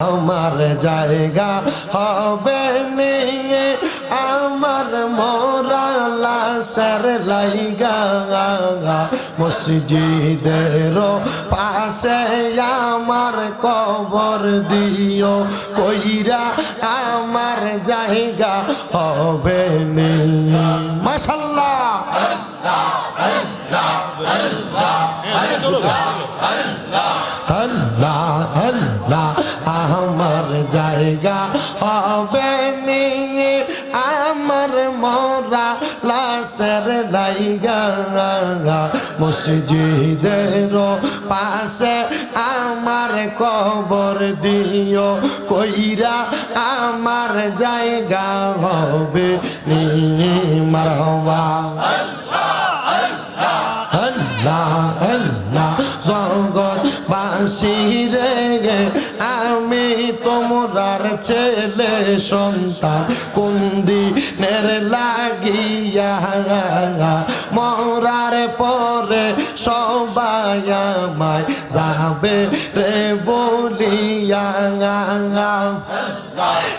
আমার জায়গা হবে নিয়ে আমার মোরালা স্যার লাইগা। মসজিদের পাশে আমার কবর দিও, কইরা আমার জায়গা হবে নিয়ে। মাশাল্লাহ। লাইগা মসজিদের পাশে আমার কবর দিও, কইরা আমার জায়গা হবে মারবা আল্লাহ আল্লাহ জগৎ বাসিরে গে আমি তোমরার ছেলে সন্তান কুন্দি নের লাগিয়া মরার পরে সবাই আমায় যাবে রে বলিয়া।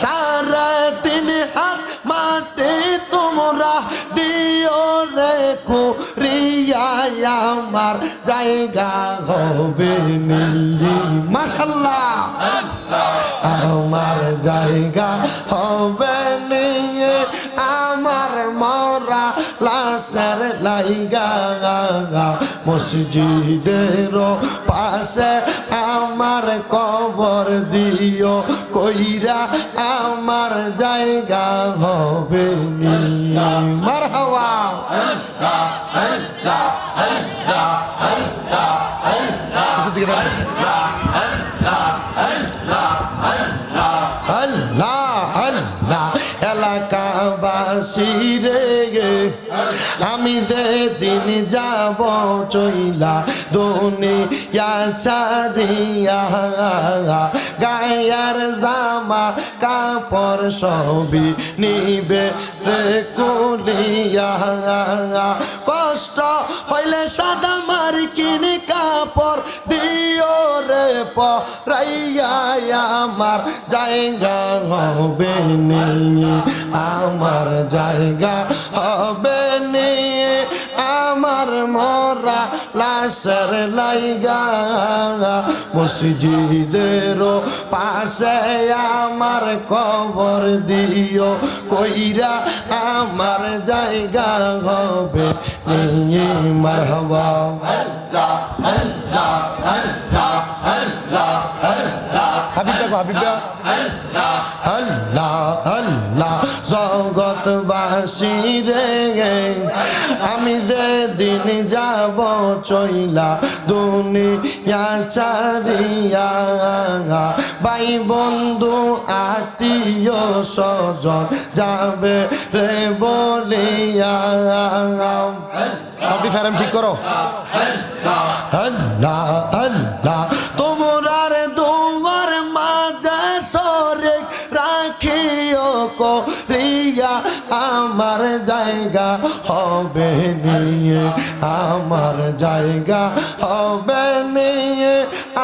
সারা তিন হাত মাটি তোমরা দিও রে রিয়া আমার জায়গা হবে নীলি। মাসাল্লাহ আমার জায়গা হবে নিয়ে আমার মরা লাশের লাইগা মসজিদের পাশে আমার কবর দিও, কইরা আমার জায়গা হবে মার হওয়া এলাকাবাসী রে আমি যে দিন যাব চইলা দুনিয়া ছাড়িয়া, গায়ার জামা কাপড় সবই নিবে কষ্ট হইলে সাদা মার কিনে কাপড় আমার জায়গা হবে নিয়ে আমার জায়গা হবে নিয়ে আমার মরা লাশের লাইগা মসজিদের পাশে আমার কবর দিও, কইরা আমার জায়গা হবে নিয়ে মারহবা। হাবিব হাবিব আল্লাহ আল্লাহ জগৎবাসী রে। আমি যে দিন যাব চইলা দুনিয়া চারিয়া ভাই বন্ধু আত্মীয় স্বজন যাবে রে বলিয়া। সবটি ফেরাম ঠিক করো। আল্লাহ নিয়ে আমার জায়গা হবে নিয়ে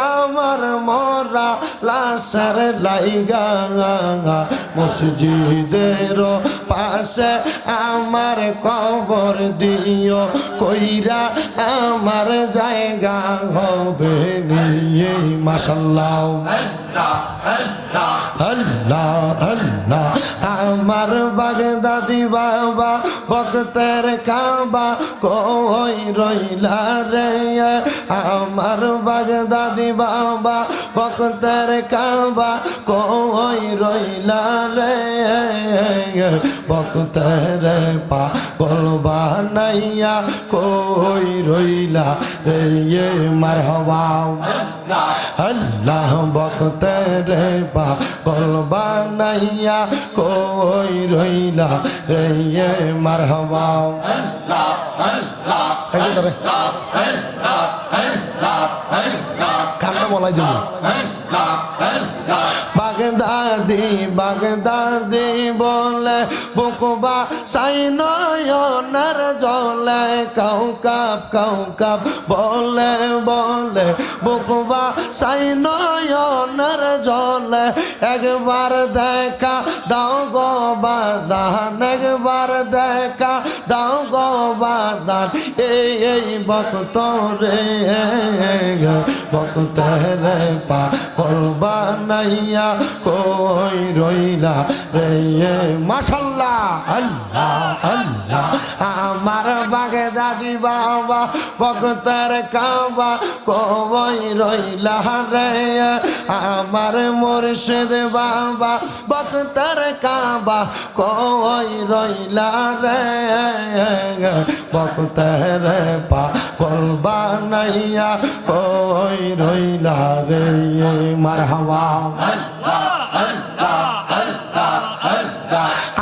আমার মরা লাশের লাইগা মসজিদের পাশে আমার কবর দিও কইরা আমার জায়গা হবে নিয়ে মাসাল্লাহ আল্লাহ আল্লাহ আমার বাগদাদি বাবা ভক্তের কাবা কই রইলা রে? আমার বাগদাদি বাবা ভক্তের কাবা কই রইলা রে? ভক্তের পা গলবা নাইয়া কই রইলা রে? মারহবা। আল্লাহ ভক্তের পা গলবা নাইয়া কই রইলা রে? মারহবা। এই যে ধরে। কান্না বলাই দেবো। বাগদাদ, বাগদাদি বলে বুকবা সাই নয়নের জলে, কাউ কাপ কাউ কাপ বলে বলে বুকবা সাই নয়নের জলে। একবার দেখা দাও গো বাদান একবার দেখা দাও গো বাদান, এই এই বক্ত রে বক্ত রে পা করবা নাইয়া কই রইলা রে? মাশাল্লাহ। আল্লাহ আল্লাহ, আমার বাগে দাদি বাবা বক্তের কাবা কই রইলা রে? আমার মুর্শিদ বাবা বক্তের কাবা কই রইলা রে? বক্তের পা কলবা নাইয়া কই রইলা রে মারহাবা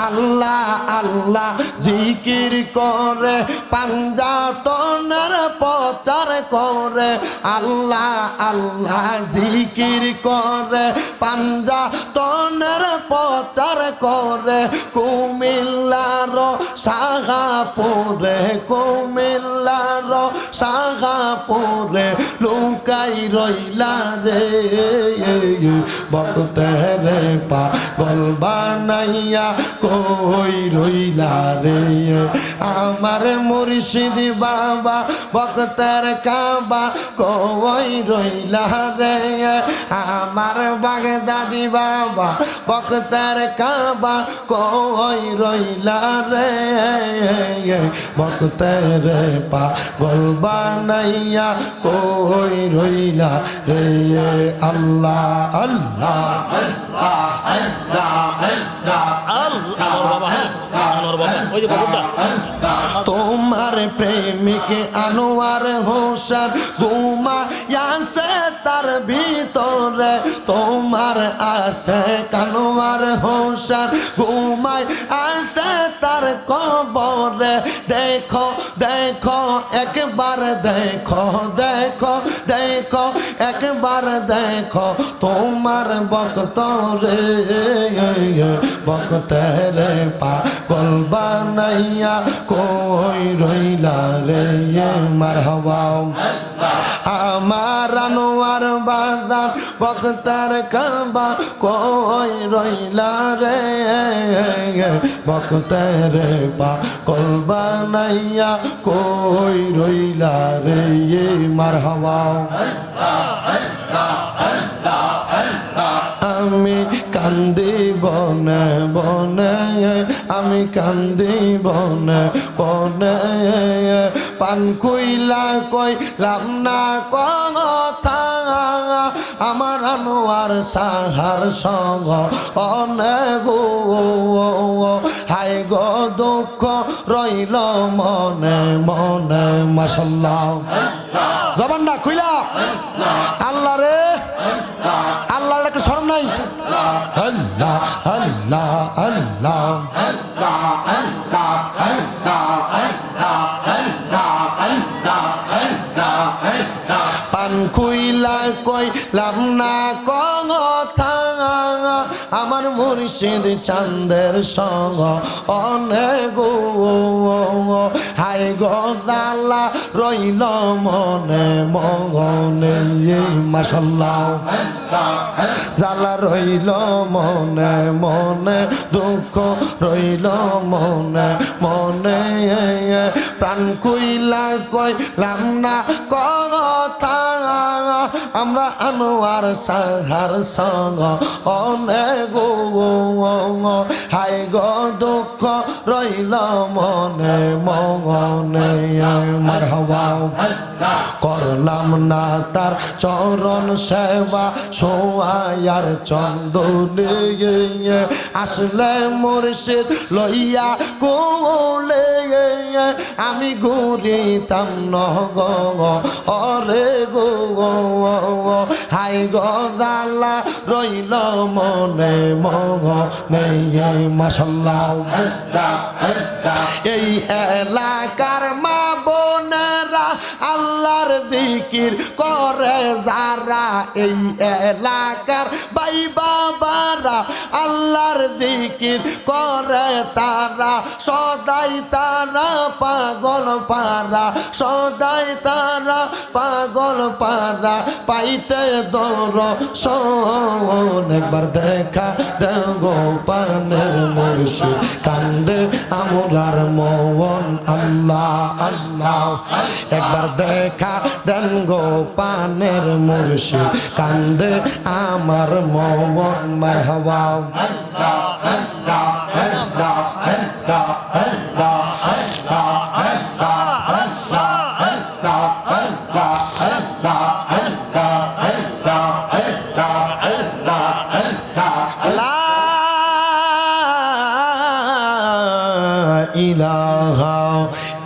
আল্লাহ আল্লাহ জিকির করে পাঞ্জাতনের প্রচার করে আল্লাহ আল্লাহ জিকির করে পাঞ্জাতনের প্রচার করে কুমিল্লার সাহাপুরে কুমিল্লার সাহাপুরে লুকাই রইলা রে। বকতের পা গলবা নাইয়া কই রইলা রে। আমার মুর্শিদ বাবা বক্তার কাবা, কই রইলা রে। আমার বাগদাদি বাবা বক্তার কাবা, কই রইলা রে। বক্তার পা গলবা নাইয়া কই রইলা রে আল্লাহ আল্লাহ আল্লাহ আল্লাহ আল্লাহ হ্যাঁ আনোয়ার বাবা ওই যে খবরটা তোমার প্রেমিক আনোয়ার হোসেন ঘুমা ইয়াসে তার ভিতরে। তোমার আসে কানোয়ার হোসেন ঘুমায় আসে তার কবরে। দেখো দেখো, একবার দেখো দেখো দেখো, একবার দেখো তোমার বক্ত রে। বক্তের পা কলবা নাইয়া কই রইলা রে? মার হওয়া আমার বক্তার কাবা কই রইলা রে? বক্তের পা কলবা নাইয়া কই রইলা রে? মারহাবা। আমি কান্দি বনে বনে, আমি কান্দি বনে বনে। পান কইলা কইলাম না কথা। আমার আনোয়ার সাহার সঙ্গ অনেক হাই গো, দুঃখ রইল মনে মনে মাসাল্লাহ জবান না খুইলা। আল্লাহ খুইলা কইলাম না কথা। আমার মুর্শিদ চান্দের সঙ্গ অনেক হাই গজালা রইল মনে, মগনে মাসাল্লাহ জালা রইল মনে মনে দুঃখ রইল মনে মনে প্রাণ কুইলা কইলাম না কথা। আমরা আনোয়ার সাহার সঙ্গ অনেক হাই গো দুঃখ রইল মনে মনে মারহাবা। করলাম না তার চরণ সেবা সোয়ার চন্দনে আসলে মুর্শিদ লইয়া কোলে আমি ঘুরিতাম নগ, অরে গো হাই গজালা রইল মনে মনে মাসাল্লাহ এই এলাকার মা বোনেরা আল্লাহর জিকির করে। যারা এই এলাকার বাই বাবারা আল্লাহর জিকির করে, তারা সদাই তারা পাগল পারা, সদাই তারা পাগল পারা। পাইতে দর একবার দেখা দেগো পানের মুর্শিদ। কান্দে আমরার মন আল্লাহ আল্লাহ। একবার দেখা দেন গো পানের মুর্শিদ, কান্দে আমার মন আল্লাহ ইলাহা